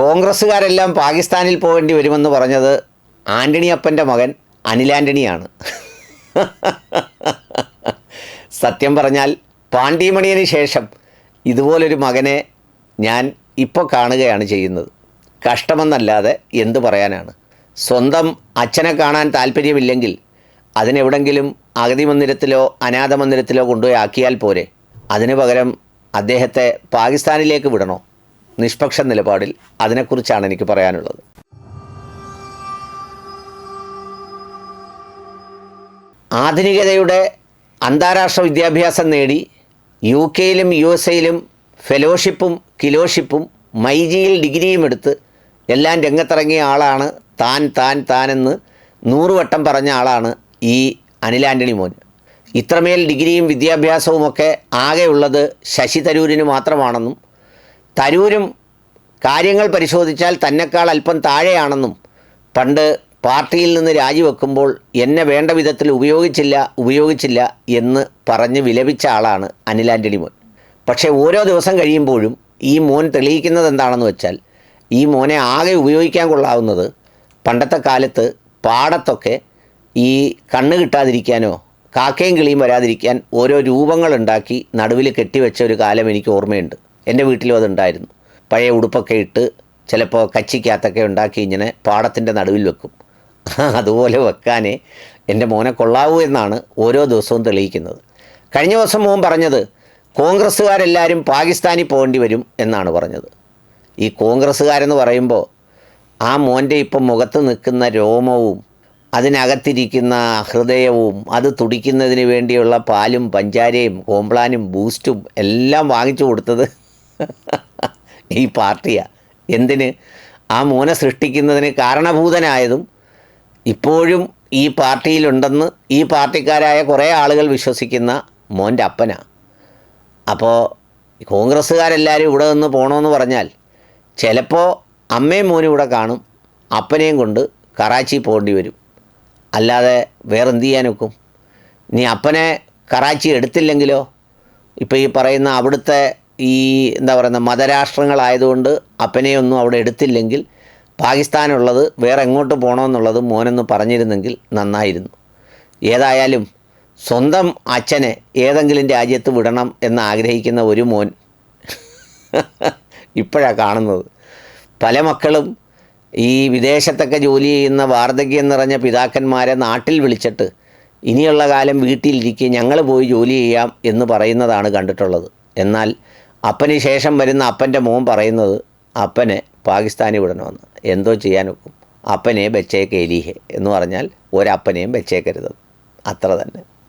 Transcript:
കോൺഗ്രസ്സുകാരെല്ലാം പാകിസ്ഥാനിൽ പോകേണ്ടി വരുമെന്ന് പറഞ്ഞത് ആന്റണി അപ്പന്റെ മകൻ അനിൽ ആന്റണിയാണ് സത്യം പറഞ്ഞാൽ പാണ്ഡിമണിയന് ശേഷം ഇതുപോലൊരു മകനെ ഞാൻ ഇപ്പോൾ കാണുകയാണ് ചെയ്യുന്നത്. കഷ്ടമെന്നല്ലാതെ എന്ത് പറയാനാണ്? സ്വന്തം അച്ഛനെ കാണാൻ താല്പര്യമില്ലെങ്കിൽ അതിനെവിടെങ്കിലും അഗതി മന്ദിരത്തിലോ അനാഥ മന്ദിരത്തിലോ കൊണ്ടുപോയി ആക്കിയാൽ പോരെ. അതിനു പകരം അദ്ദേഹത്തെ പാകിസ്ഥാനിലേക്ക് വിടണോ? നിഷ്പക്ഷ നിലപാടിൽ അതിനെക്കുറിച്ചാണ് എനിക്ക് പറയാനുള്ളത്. ആധുനികതയുടെ അന്താരാഷ്ട്ര വിദ്യാഭ്യാസം നേടി യു കെയിലും യു എസ് എയിലും ഫെലോഷിപ്പും കിലോഷിപ്പും മൈജിയിൽ ഡിഗ്രിയും എടുത്ത് എല്ലാം രംഗത്തിറങ്ങിയ ആളാണ് താൻ താൻ താനെന്ന് നൂറുവട്ടം പറഞ്ഞ ആളാണ് ഈ അനിൽ ആന്റണി മോൻ. ഇത്രമേൽ ഡിഗ്രിയും വിദ്യാഭ്യാസവുമൊക്കെ ആകെയുള്ളത് ശശി തരൂരിന് മാത്രമാണെന്നും തരൂരും കാര്യങ്ങൾ പരിശോധിച്ചാൽ തന്നെക്കാൾ അല്പം താഴെയാണെന്നും പണ്ട് പാർട്ടിയിൽ നിന്ന് രാജിവെക്കുമ്പോൾ എന്നെ വേണ്ട വിധത്തിൽ ഉപയോഗിച്ചില്ല ഉപയോഗിച്ചില്ല എന്ന് പറഞ്ഞ് വിലപിച്ച ആളാണ് അനിൽ ആന്റണി മോൻ. പക്ഷേ ഓരോ ദിവസം കഴിയുമ്പോഴും ഈ മോൻ തെളിയിക്കുന്നത് എന്താണെന്ന് വെച്ചാൽ ഈ മോനെ ആകെ ഉപയോഗിക്കാൻ കൊള്ളാവുന്നത് പണ്ടത്തെ കാലത്ത് പാടത്തൊക്കെ ഈ കണ്ണ് കിട്ടാതിരിക്കാനോ കാക്കയും കിളിയും വരാതിരിക്കാൻ ഓരോ രൂപങ്ങളുണ്ടാക്കി നടുവിൽ കെട്ടിവെച്ച ഒരു കാലം എനിക്ക് ഓർമ്മയുണ്ട്. എന്റെ വീട്ടിലും അതുണ്ടായിരുന്നു. പഴയ ഉടുപ്പൊക്കെ ഇട്ട് ചിലപ്പോൾ കച്ചിക്കകത്തൊക്കെ ഉണ്ടാക്കി ഇങ്ങനെ പാടത്തിന്റെ നടുവിൽ വെക്കും. അതുപോലെ വെക്കാനേ എന്റെ മോനെ കൊള്ളാവൂ എന്നാണ് ഓരോ ദിവസവും തെളിയിക്കുന്നത്. കഴിഞ്ഞ ദിവസം മോൻ പറഞ്ഞത് കോൺഗ്രസ്സുകാരെല്ലാവരും പാകിസ്ഥാനിൽ പോകേണ്ടി വരും എന്നാണ് പറഞ്ഞത്. ഈ കോൺഗ്രസ്സുകാരെന്ന് പറയുമ്പോൾ ആ മോന്റെ ഇപ്പം മുഖത്ത് നിൽക്കുന്ന രോമവും അതിനകത്തിരിക്കുന്ന ഹൃദയവും അത് തുടിക്കുന്നതിന് വേണ്ടിയുള്ള പാലും പഞ്ചാരയും കോംപ്ലാനും ബൂസ്റ്റും എല്ലാം വാങ്ങിച്ചു കൊടുത്തത് ഈ പാർട്ടിയാണ് എന്തിന്? ആ മോനെ സൃഷ്ടിക്കുന്നതിന് കാരണഭൂതനായതും ഇപ്പോഴും ഈ പാർട്ടിയിലുണ്ടെന്ന് ഈ പാർട്ടിക്കാരായ കുറേ ആളുകൾ വിശ്വസിക്കുന്ന മോന്റെ അപ്പനാണ് അപ്പോൾ കോൺഗ്രസ്സുകാരെല്ലാവരും ഇവിടെ നിന്ന് പോകണമെന്ന് പറഞ്ഞാൽ ചിലപ്പോൾ അമ്മയും മോനും ഇവിടെ കാണും അപ്പനെയും കൊണ്ട് കറാച്ചി പോകേണ്ടി വരും. അല്ലാതെ വേറെ എന്ത് ചെയ്യാനൊക്കും നീ അപ്പനെ കറാച്ചി എടുത്തില്ലെങ്കിലോ? ഇപ്പോൾ ഈ പറയുന്ന അവിടുത്തെ ഈ എന്താ പറയുന്ന മതരാഷ്ട്രങ്ങളായതുകൊണ്ട് അപ്പനെയൊന്നും അവിടെ എടുത്തില്ലെങ്കിൽ പാകിസ്ഥാനുള്ളത് വേറെ എങ്ങോട്ട് പോകണമെന്നുള്ളത് മോനൊന്ന് പറഞ്ഞിരുന്നെങ്കിൽ നന്നായിരുന്നു. ഏതായാലും സ്വന്തം അച്ഛനെ ഏതെങ്കിലും രാജ്യത്ത് വിടണം എന്ന് ആഗ്രഹിക്കുന്ന ഒരു മോൻ ഇപ്പോഴാണ് കാണുന്നത്. പല മക്കളും ഈ വിദേശത്തൊക്കെ ജോലി ചെയ്യുന്ന വാർദ്ധക്യം നിറഞ്ഞ പിതാക്കന്മാരെ നാട്ടിൽ വിളിച്ചിട്ട് ഇനിയുള്ള കാലം വീട്ടിലിരിക്കുക ഞങ്ങൾ പോയി ജോലി ചെയ്യാം എന്ന് പറയുന്നതാണ് കണ്ടിട്ടുള്ളത്. എന്നാൽ അപ്പന് ശേഷം വരുന്ന അപ്പന്റെ മോൻ പറയുന്നത് അപ്പനെ പാകിസ്ഥാനിൽ വിടണമെന്ന്. എന്തോ ചെയ്യാനൊക്കും. അപ്പനെ ബച്ചേക്ക് എലീഹെ എന്ന് പറഞ്ഞാൽ ഒരപ്പനെയും ബച്ചേക്കരുത്. അത്ര തന്നെ.